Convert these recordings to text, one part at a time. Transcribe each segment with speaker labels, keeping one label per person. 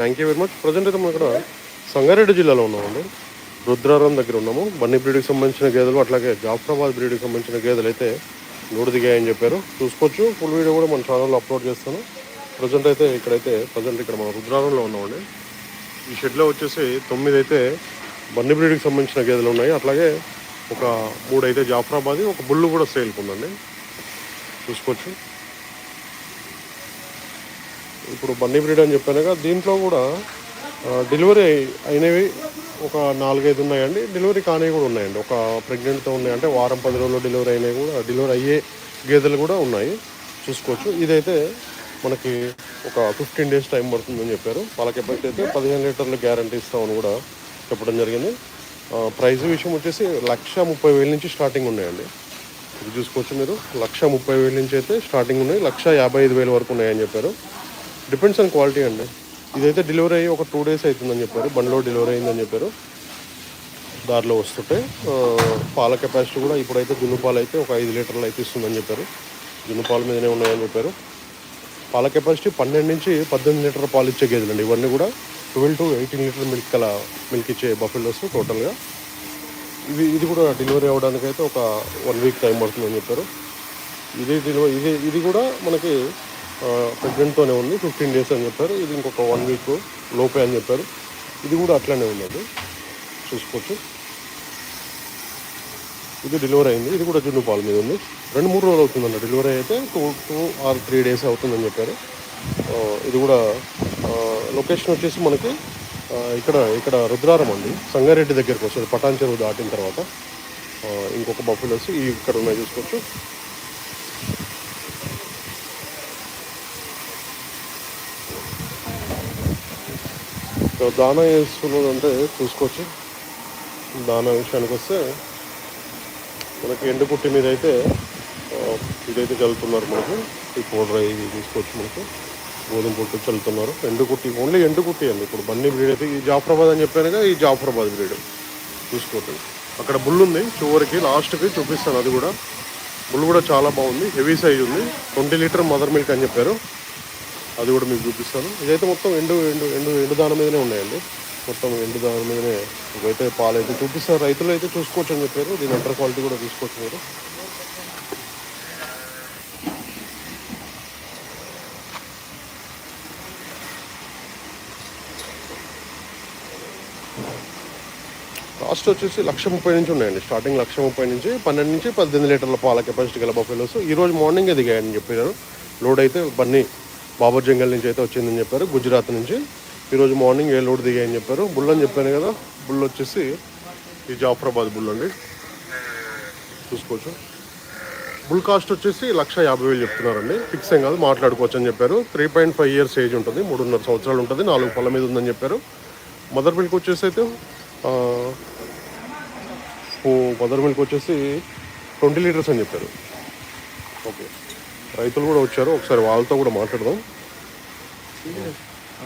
Speaker 1: Thank you very much present అయితే మనం ఇక్కడ సంగారెడ్డి జిల్లాలో ఉన్నామండి. రుద్రారం దగ్గర ఉన్నాము. బన్నీ బ్రీడ్కి సంబంధించిన గేదెలు అట్లాగే జాఫరాబాద్ బ్రీడ్కి సంబంధించిన గేదెలు అయితే నూడు దిగాయని చెప్పారు. చూసుకోవచ్చు. ఫుల్ వీడియో కూడా మన ఛానల్లో అప్లోడ్ చేస్తాను. ప్రజెంట్ అయితే ఇక్కడైతే ప్రజెంట్ ఇక్కడ మనం రుద్రారంలో ఉన్నామండి. ఈ షెడ్లో వచ్చేసి తొమ్మిది అయితే బన్నీ బ్రీడ్కి సంబంధించిన గేదెలు ఉన్నాయి. అట్లాగే ఒక మూడు అయితే జాఫరాబాద్ ఒక బుల్లు కూడా సేల్కి ఉందండి. చూసుకోవచ్చు. ఇప్పుడు బన్నీ బ్రీడ్ అని చెప్పాను కదా దీంట్లో కూడా డెలివరీ అయినవి ఒక నాలుగైదు ఉన్నాయండి. డెలివరీ కానివి కూడా ఉన్నాయండి. ఒక ప్రెగ్నెంట్తో ఉన్నాయి. అంటే వారం పది రోజుల్లో డెలివరీ అయినవి కూడా డెలివరీ అయ్యే గేదెలు కూడా ఉన్నాయి. చూసుకోవచ్చు. ఇదైతే మనకి ఒక ఫిఫ్టీన్ డేస్ టైం పడుతుందని చెప్పారు. పాల కెపాసిటీ అయితే పదిహేను లీటర్లు గ్యారంటీ ఇస్తామని కూడా చెప్పడం జరిగింది. ప్రైస్ విషయం వచ్చేసి లక్ష ముప్పై వేల నుంచి స్టార్టింగ్ ఉన్నాయండి. ఇది చూసుకోవచ్చు మీరు. లక్ష ముప్పై వేల నుంచి అయితే స్టార్టింగ్ ఉన్నాయి. లక్ష యాభై ఐదు వేల వరకు ఉన్నాయని చెప్పారు. డిపెండ్స్ ఆన్ క్వాలిటీ అండి. ఇదైతే డెలివరీ అయ్యి ఒక టూ డేస్ అవుతుందని చెప్పారు. బండిలో డెలివరీ అయిందని చెప్పారు. దారిలో వస్తుంటే పాల కెపాసిటీ కూడా ఇప్పుడైతే జున్ను పాలు అయితే ఒక ఐదు లీటర్లు అయితే ఇస్తుందని చెప్పారు. జున్ను పాల మీదనే ఉన్నాయని చెప్పారు. పాల కెపాసిటీ పన్నెండు నుంచి పద్దెనిమిది లీటర్ పాలు ఇచ్చే గేదెలు అండి ఇవన్నీ కూడా twelve to eighteen litre milk అలా మిల్క్ ఇచ్చే బఫెలోస్ టోటల్గా ఇది ఇది కూడా డెలివరీ అవ్వడానికి అయితే ఒక వన్ వీక్ టైం పడుతుందని చెప్పారు. ఇది డెలివరీ ఇది ఇది కూడా మనకి ప్రెగ్నెంట్తోనే ఉంది ఫిఫ్టీన్ డేస్ అని చెప్పారు. ఇది ఇంకొక వన్ వీక్ లోపే అని చెప్పారు. ఇది కూడా అట్లనే ఉన్నది. చూసుకోవచ్చు. ఇది డెలివరీ అయింది. ఇది కూడా జున్ను పాలు మీద ఉంది. రెండు మూడు రోజులు అవుతుందండి డెలివరీ అయితే two two or three days అవుతుందని చెప్పారు. ఇది కూడా లొకేషన్ వచ్చేసి మనకి ఇక్కడ ఇక్కడ రుద్రారం అండి. సంగారెడ్డి దగ్గరికి వస్తుంది. పటాన్ చెరువు దాటిన తర్వాత. ఇంకొక బఫెలోస్ ఇక్కడ ఉన్నాయి చూసుకోవచ్చు. సో దానా వేసుకున్నదంటే చూసుకోవచ్చు. దానా విషయానికి వస్తే మనకి ఎండుకుట్టి మీద అయితే ఇదైతే చల్లుతున్నారు మనకు. ఈ పౌడర్ ఇది తీసుకోవచ్చు మనకు. గోధుమ పొట్టు చల్లుతున్నారు. ఎండుకుట్టి ఓన్లీ ఎండు కుట్టి అండి. ఇప్పుడు బన్నీ బ్రీడ్ అయితే ఈ జాఫరాబాద్ అని చెప్పాను కదా ఈ జాఫరాబాద్ బ్రీడ్ చూసుకోండి అక్కడ బుల్ ఉంది. చివరికి లాస్ట్కి చూపిస్తాను అది కూడా. బుల్ కూడా చాలా బాగుంది. హెవీ సైజ్ ఉంది. ట్వంటీ లీటర్ మదర్ మిల్క్ అని చెప్పారు. అది కూడా మీకు చూపిస్తాను. ఇదైతే మొత్తం ఎండు ఎండు ఎండు ఎండు దాని మీదనే ఉన్నాయండి. మొత్తం ఎండు దాని మీదనే ఇవైతే పాలు అయితే చూపిస్తారు. రైతులు అయితే చూసుకోవచ్చు అని చెప్పారు. దీని అంటర్ క్వాలిటీ కూడా చూసుకోవచ్చు మీరు. కాస్ట్ వచ్చేసి లక్ష ముప్పై నుంచి ఉన్నాయండి. స్టార్టింగ్ లక్ష ముప్పై నుంచి పన్నెండు నుంచి పద్దెనిమిది లీటర్ల పాల కెపాసిటీ గల బఫెలోస్. ఈ రోజు మార్నింగే దిగాయని చెప్పారు లోడ్ అయితే బన్నీ బాబర్ జంగల్ నుంచి అయితే వచ్చిందని చెప్పారు. గుజరాత్ నుంచి. ఈరోజు మార్నింగ్ ఏ లోడ్ దిగాయని చెప్పారు. బుల్ అని చెప్పాను కదా బుల్ వచ్చేసి ఈ జాఫరాబాద్ బుల్ అండి. చూసుకోవచ్చు. బుల్ కాస్ట్ వచ్చేసి లక్ష యాభై వేలు చెప్తున్నారండి. ఫిక్స్ ఏం కాదు మాట్లాడుకోవచ్చు అని చెప్పారు. Three point five years age ఉంటుంది మూడున్నర సంవత్సరాలు ఉంటుంది నాలుగు పళ్ళ మీద ఉందని చెప్పారు. మదర్ మిల్క్ వచ్చేసి అయితే మదర్ మిల్క్ వచ్చేసి ట్వంటీ లీటర్స్ అని చెప్పారు. ఓకే. రైతులు కూడా వచ్చారు. ఒకసారి వాళ్ళతో కూడా మాట్లాడదాం.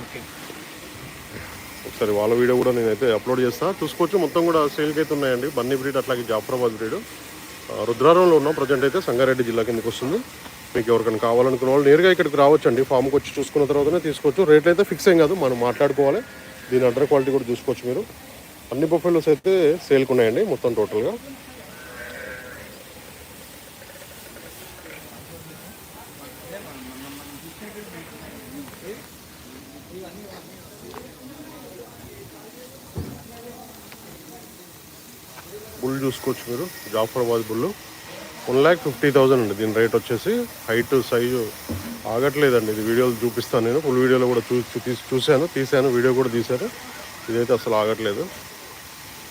Speaker 2: ఓకే.
Speaker 1: ఒకసారి వాళ్ళ వీడియో కూడా నేనైతే అప్లోడ్ చేస్తా. చూసుకోవచ్చు మొత్తం కూడా సేల్కి అయితే ఉన్నాయండి. బన్నీ బ్రీడ్ అట్లాగే జాఫరాబాద్ బ్రీడ్. రుద్రారంలో ఉన్నాం. ప్రజెంట్ అయితే సంగారెడ్డి జిల్లా కిందకి వస్తుంది. మీకు ఎవరికైనా కావాలనుకున్న వాళ్ళు నేరుగా ఇక్కడికి రావచ్చు అండి ఫామ్కి వచ్చి చూసుకున్న తర్వాతనే తీసుకోవచ్చు. రేట్లు అయితే ఫిక్స్ ఏం కాదు. మనం మాట్లాడుకోవాలి. దీని అండర్ క్వాలిటీ కూడా చూసుకోవచ్చు మీరు. అన్ని బొఫెలోస్ అయితే సేల్కి ఉన్నాయండి మొత్తం టోటల్గా బుల్ చూసుకోవచ్చు మీరు Jafarabad bull one lakh fifty thousand అండి దీని రేట్ వచ్చేసి. హైట్ సైజు ఆగట్లేదండి ఇది వీడియోలు చూపిస్తాను నేను. ఫుల్ వీడియోలో కూడా చూ తీసి చూశాను తీశాను వీడియో కూడా తీశాను ఇదైతే అసలు ఆగట్లేదు.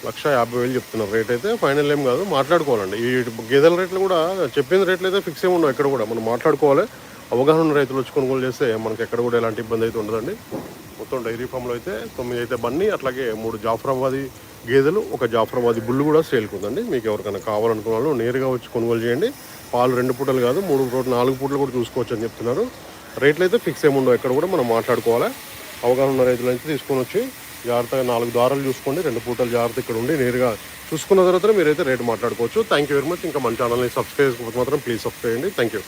Speaker 1: లక్ష యాభై వేలు చెప్తున్నారు. రేట్ అయితే ఫైనల్ ఏం కాదు. మాట్లాడుకోవాలండి. ఈ గేదెల రేట్లు కూడా చెప్పిన రేట్లు అయితే ఫిక్స్ ఏమి ఉండవు ఎక్కడ కూడా. మనం మాట్లాడుకోవాలి. అవగాహన ఉన్న రైతులు వచ్చి కొనుగోలు చేస్తే మనకి ఎక్కడ కూడా ఎలాంటి ఇబ్బంది అయితే ఉండదండి. మొత్తం డైరీ ఫామ్లో అయితే తొమ్మిది అయితే బన్నీ అట్లాగే మూడు జాఫరాబాది గేదెలు ఒక జాఫరాబాది బుల్లు కూడా సేల్కి ఉందండి. మీకు ఎవరికైనా కావాలనుకున్న వాళ్ళు నేరుగా వచ్చి కొనుగోలు చేయండి. పాలు రెండు పూటలు కాదు మూడు పూట నాలుగు పూటలు కూడా చూసుకోవచ్చు అని చెప్తున్నారు. రేట్లు అయితే ఫిక్స్ ఏముండవు ఎక్కడ కూడా మనం మాట్లాడుకోవాలి. అవగాహన ఉన్న రైతులు అయితే తీసుకొని వచ్చి జాగ్రత్తగా నాలుగు దారాలు చూసుకోండి రెండు పూటలు జాగ్రత్త ఇక్కడ ఉండి నేరుగా చూసుకున్న తర్వాత మీరైతే రేటు మాట్లాడుకోవచ్చు. థ్యాంక్ యూ వెరీ మచ్ ఇంకా మన ఛానల్ని సబ్స్క్రైబ్ మాత్రం ప్లీజ్ సబ్స్క్రైబ్ చేయండి. Thank you